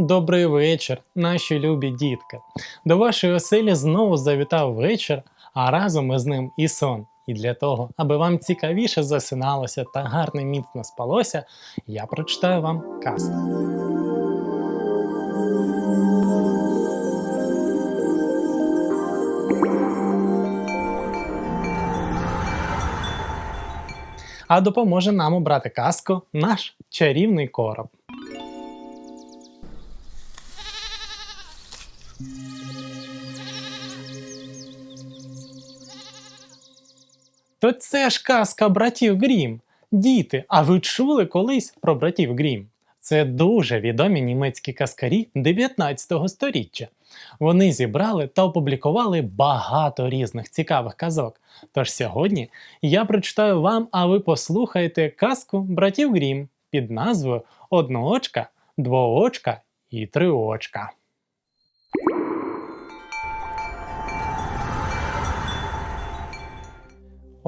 Добрий вечір, наші любі дітки. До вашої оселі знову завітав вечір, а разом із ним і сон. І для того, аби вам цікавіше засиналося та гарно міцно спалося, я прочитаю вам казку. А допоможе нам обрати казку наш чарівний короб. То це ж казка братів Грім. Діти, а ви чули колись про братів Грім? Це дуже відомі німецькі казкарі 19 століття. Вони зібрали та опублікували багато різних цікавих казок. Тож сьогодні я прочитаю вам, а ви послухаєте казку братів Грім під назвою Одноочка, Двоочка і Триочка.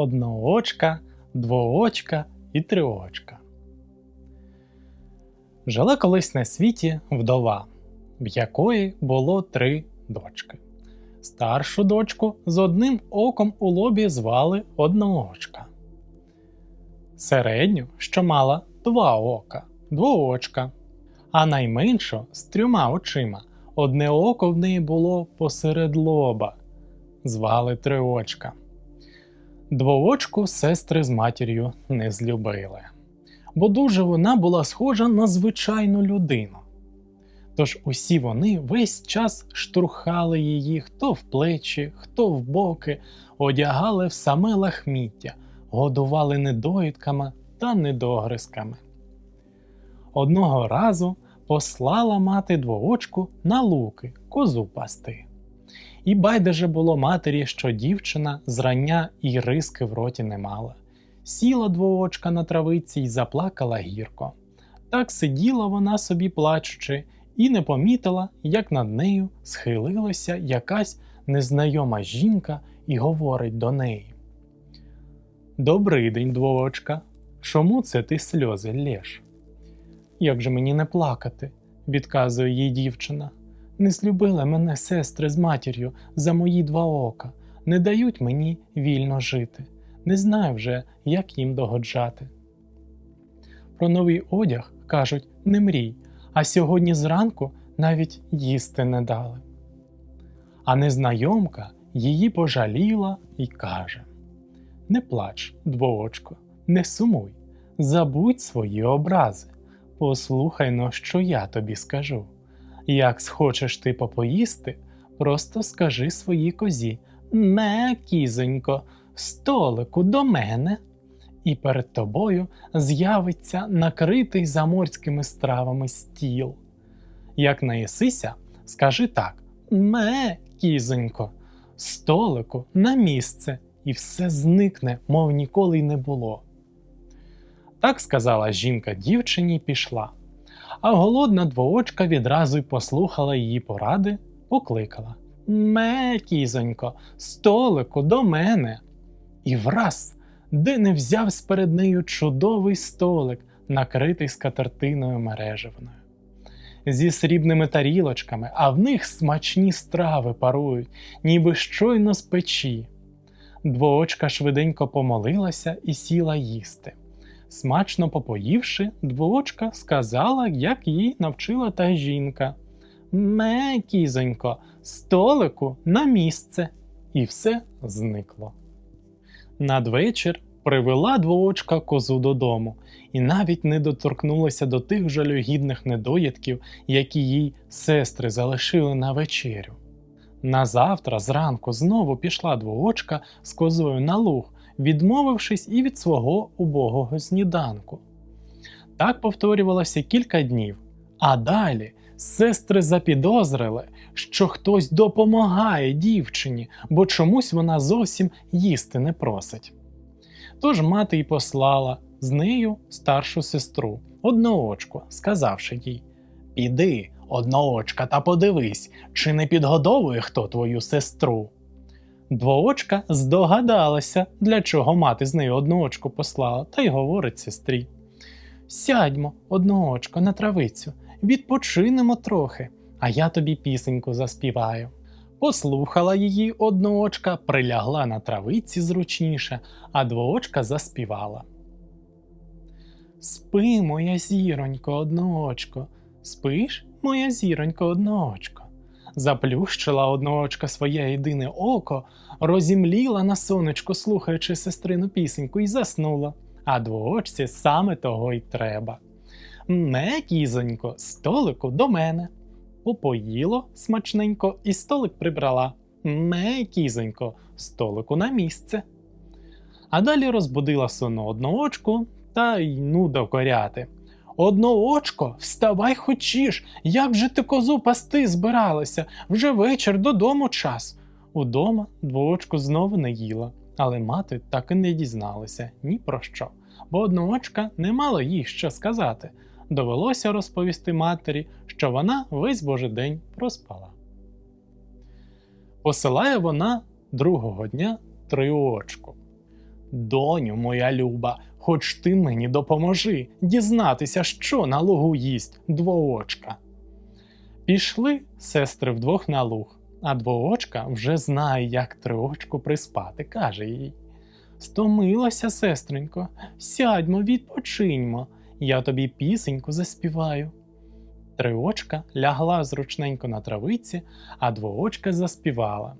Одноочка, двоочка і триочка. Жила колись на світі вдова, в якої було три дочки. Старшу дочку з одним оком у лобі звали Одноочка. Середню, що мала два ока, двоочка, а найменшу з трьома очима. Одне око в неї було посеред лоба, звали Триочка. Двоочку сестри з матір'ю не злюбили, бо дуже вона була схожа на звичайну людину. Тож усі вони весь час штурхали її хто в плечі, хто в боки, одягали в саме лахміття, годували недоїдками та недогризками. Одного разу послала мати двоочку на луки козу пасти. І байдуже було матері, що дівчина зрання і риски в роті не мала. Сіла двоочка на травиці й заплакала гірко. Так сиділа вона собі плачучи, і не помітила, як над нею схилилася якась незнайома жінка і говорить до неї. Добрий день, двоочка. Чому це ти сльози лєш? Як же мені не плакати? відказує їй дівчина. Не злюбили мене сестри з матір'ю за мої два ока, не дають мені вільно жити, не знаю вже, як їм догоджати. Про новий одяг кажуть не мрій, а сьогодні зранку навіть їсти не дали. А незнайомка її пожаліла і каже: Не плач, двоочко, не сумуй, забудь свої образи, послухай но, що я тобі скажу. Як схочеш ти попоїсти, просто скажи своїй козі Ме, кізонько, столику до мене. І перед тобою з'явиться накритий заморськими стравами стіл. Як наїсися, скажи так Ме, кізонько, столику на місце, і все зникне, мов ніколи й не було. Так сказала жінка дівчині й пішла а голодна двоочка відразу й послухала її поради, покликала Ме, кізонько, столику до мене. І враз, де не взявсь перед нею чудовий столик, накритий скатертиною мережевною. Зі срібними тарілочками, а в них смачні страви парують, ніби щойно з печі. Двоочка швиденько помолилася і сіла їсти. Смачно попоївши, двоочка сказала, як їй навчила та жінка. Ме, кізонько, столику на місце, і все зникло. Надвечір привела двоочка козу додому і навіть не доторкнулася до тих жалюгідних недоїдків, які їй сестри залишили на вечерю. Назавтра зранку знову пішла двоочка з козою на луг відмовившись і від свого убогого сніданку. Так повторювалося кілька днів, а далі сестри запідозрили, що хтось допомагає дівчині, бо чомусь вона зовсім їсти не просить. Тож мати й послала з нею старшу сестру, одноочку, сказавши їй Піди, одноочка, та подивись, чи не підгодовує хто твою сестру. Двоочка здогадалася, для чого мати з нею одноочку послала, та й говорить сестрі. Сядьмо, одноочко, на травицю, відпочинемо трохи, а я тобі пісеньку заспіваю. Послухала її одноочка, прилягла на травиці зручніше, а двоочка заспівала. Спи, моя зіронько, одноочко, спиш, моя зіронько, одноочко. Заплющила одноочка своє єдине око, розімліла на сонечко, слухаючи сестрину пісеньку, і заснула, а двоочці саме того й треба. Ме, кізонько, столику до мене. Попоїло смачненько і столик прибрала. Ме, кізонько, столику на місце. А далі розбудила сонну одноочку та й ну докоряти. Одноочко, вставай хочеш, як же ти козу пасти збиралася, вже вечір додому час. Удома двоочку знову не їла, але мати так і не дізналася ні про що, бо одноочка не мала їй що сказати. Довелося розповісти матері, що вона весь божий день проспала. Посилає вона другого дня триочку. Доню моя люба, хоч ти мені допоможи дізнатися, що на лугу їсть двоочка. Пішли сестри вдвох на луг, а двоочка вже знає, як триочку приспати, каже їй. Стомилася, сестренько, сядьмо, відпочиньмо, я тобі пісеньку заспіваю. Триочка лягла зручненько на травиці, а двоочка заспівала.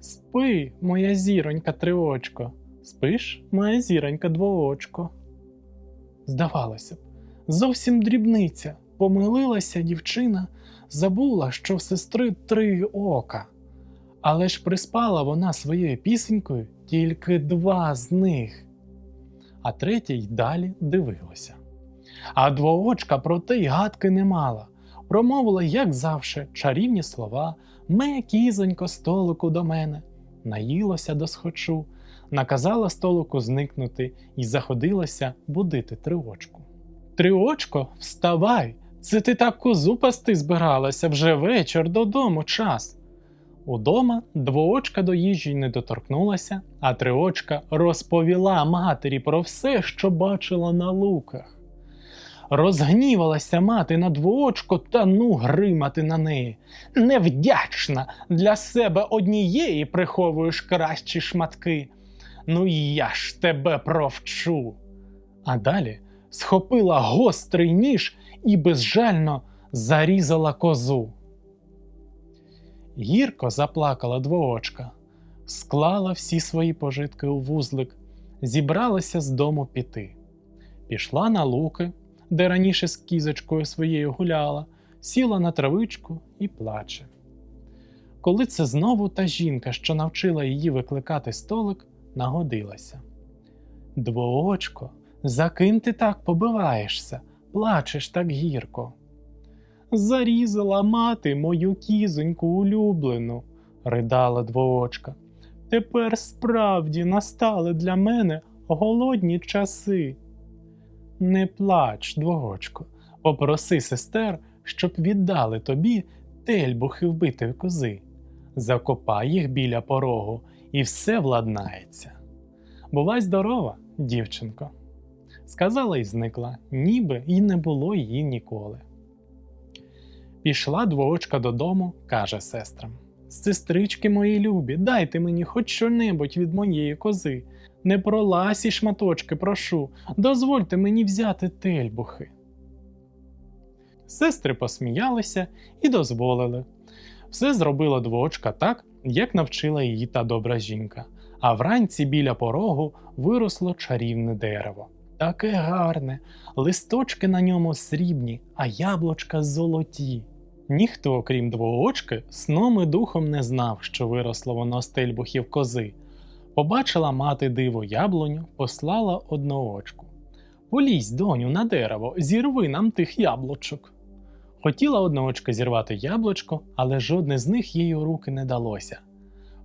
Спи, моя зіронька, триочко, спиш, моя зіронька, двоочко. Здавалося б, зовсім дрібниця, помилилася дівчина, забула, що в сестри три ока. Але ж приспала вона своєю пісенькою тільки два з них, а третя й далі дивилася. А двоочка про те й гадки не мала. Промовила, як завше, чарівні слова Ме, кізонько, столику до мене. Наїлося до схочу, наказала столику зникнути і заходилася будити триочку. Триочко, вставай! Це ти так козу пасти збиралася вже вечір додому час. Удома двоочка до їжі не доторкнулася, а триочка розповіла матері про все, що бачила на луках. Розгнівалася мати на двоочко та ну гримати на неї. Невдячна для себе однієї приховуєш кращі шматки. Ну я ж тебе провчу. А далі схопила гострий ніж і безжально зарізала козу. Гірко заплакала двоочка, склала всі свої пожитки у вузлик, зібралася з дому піти. Пішла на луки, де раніше з кізочкою своєю гуляла, сіла на травичку і плаче. Коли це знову та жінка, що навчила її викликати столик, нагодилася. Двоочко, за ким ти так побиваєшся, плачеш так гірко. Зарізала мати мою кізоньку улюблену, ридала двоочка. Тепер справді настали для мене голодні часи. Не плач, двоочко, попроси сестер, щоб віддали тобі тельбухи вбитої кози. Закопай їх біля порогу, і все владнається. Бувай здорова, дівчинко, сказала і зникла, ніби і не було її ніколи. Пішла двоочка додому, каже сестрам. Сестрички мої любі, дайте мені хоч що-небудь від моєї кози. Не про ласі шматочки прошу, дозвольте мені взяти тельбухи. Сестри посміялися і дозволили. Все зробила двоочка так, як навчила її та добра жінка, а вранці біля порогу виросло чарівне дерево. Таке гарне, листочки на ньому срібні, а яблучка золоті. Ніхто, окрім двоочки, сном і духом не знав, що виросло воно з тельбухів кози. Побачила мати диво яблуню, послала одноочку. Полізь, доню, на дерево, зірви нам тих яблучок. Хотіла одноочка зірвати яблучко, але жодне з них їй у руки не далося.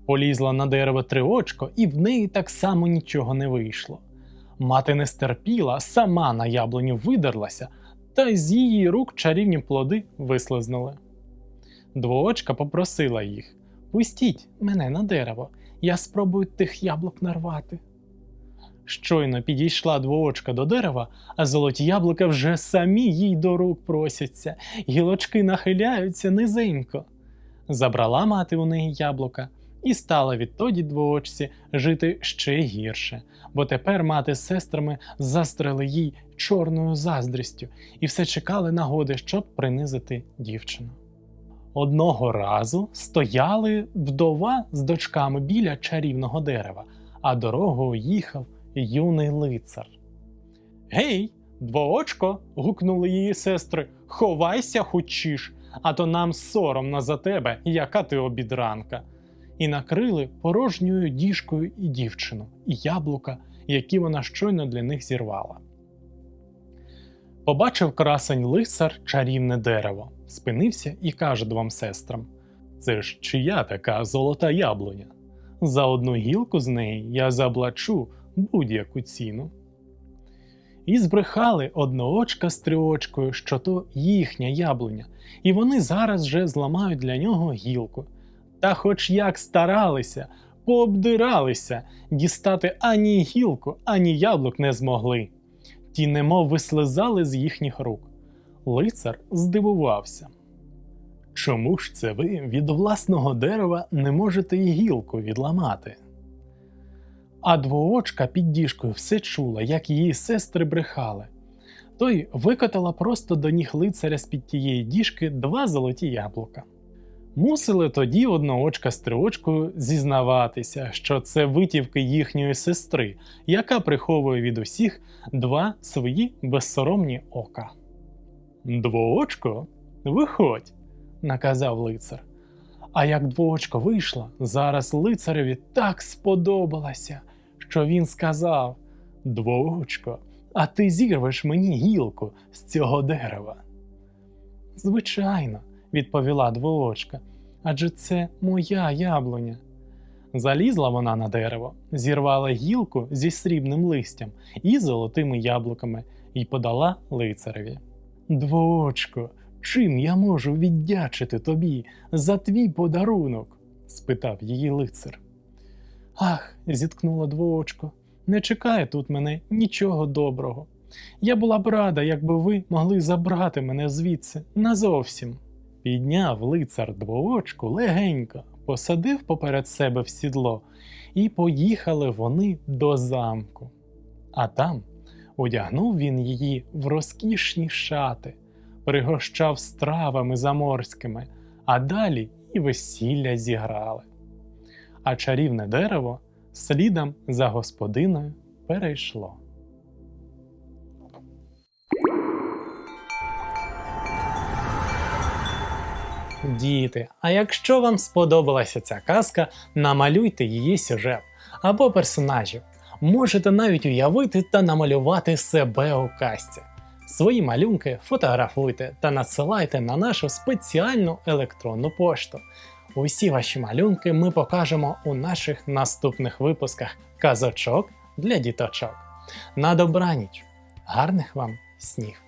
Полізла на дерево триочко, і в неї так само нічого не вийшло. Мати не стерпіла, сама на яблуню видерлася, та з її рук чарівні плоди вислизнули. Двоочка попросила їх Пустіть мене на дерево, я спробую тих яблук нарвати. Щойно підійшла двоочка до дерева, а золоті яблука вже самі їй до рук просяться, гілочки нахиляються низенько. Забрала мати у неї яблука і стала відтоді двоочці жити ще гірше, бо тепер мати з сестрами застрели їй чорною заздрістю і все чекали нагоди, щоб принизити дівчину. Одного разу стояли вдова з дочками біля чарівного дерева, а дорогою їхав юний лицар. Гей, двоочко. гукнули її сестри. Ховайся хочеш, а то нам соромно за тебе, яка ти обідранка. І накрили порожньою діжкою і дівчину, і яблука, які вона щойно для них зірвала. Побачив красень лицар чарівне дерево, спинився і каже двом сестрам: Це ж чия така золота яблуня? За одну гілку з неї я заплачу будь-яку ціну. І збрехали одноочка з триочкою, що то їхня яблуня, і вони зараз же зламають для нього гілку. Та хоч як старалися, пообдиралися, дістати ані гілку, ані яблук не змогли. Ті немов вислизали з їхніх рук. Лицар здивувався. Чому ж це ви від власного дерева не можете й гілку відламати? А двоочка під діжкою все чула, як її сестри брехали. Той викотала просто до ніг лицаря з під тієї діжки два золоті яблука. Мусили тоді одноочка з триочкою зізнаватися, що це витівки їхньої сестри, яка приховує від усіх два свої безсоромні ока. Двоочко, виходь, наказав лицар. А як двоочко вийшла, зараз лицареві так сподобалася, що він сказав: Двоочко, а ти зірвеш мені гілку з цього дерева. Звичайно, відповіла двоочка, адже це моя яблуня. Залізла вона на дерево, зірвала гілку зі срібним листям і золотими яблуками і подала лицареві. Двоочко, чим я можу віддячити тобі за твій подарунок? спитав її лицар. Ах, зіткнула двоочко, не чекає тут мене нічого доброго. Я була б рада, якби ви могли забрати мене звідси назовсім. Підняв лицар двоочку легенько, посадив поперед себе в сідло, і поїхали вони до замку. А там одягнув він її в розкішні шати, пригощав стравами заморськими, а далі і весілля зіграли. А чарівне дерево слідом за господиною перейшло. Діти, а якщо вам сподобалася ця казка, намалюйте її сюжет або персонажів. Можете навіть уявити та намалювати себе у казці. Свої малюнки фотографуйте та надсилайте на нашу спеціальну електронну пошту. Усі ваші малюнки ми покажемо у наших наступних випусках казочок для діточок. На добраніч! Гарних вам снів!